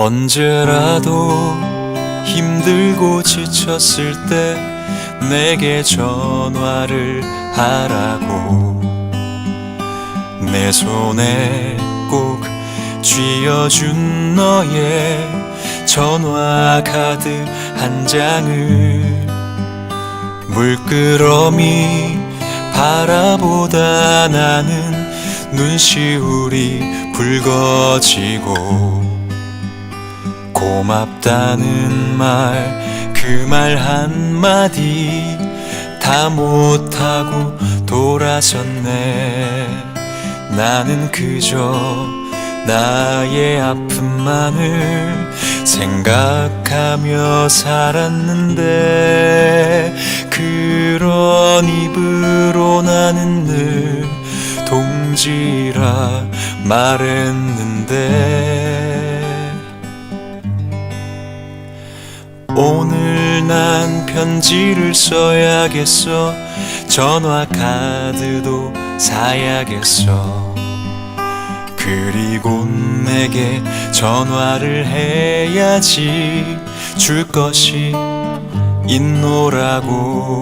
언제라도 힘들고 지쳤을 때 내게 전화를 하라고. 내 손에 꼭 쥐어준 너의 전화 카드 한 장을 물끄러미 바라보다 나는 눈시울이 붉어지고 고맙다는 말 그 말 한마디 다 못하고 돌아섰네. 나는 그저 나의 아픔만을 생각하며 살았는데 그런 입으로 나는 늘 동지라 말했는데 오늘 난 편지를 써야겠어. 전화 카드도 사야겠어. 그리고 내게 전화를 해야지 줄 것이 있노라고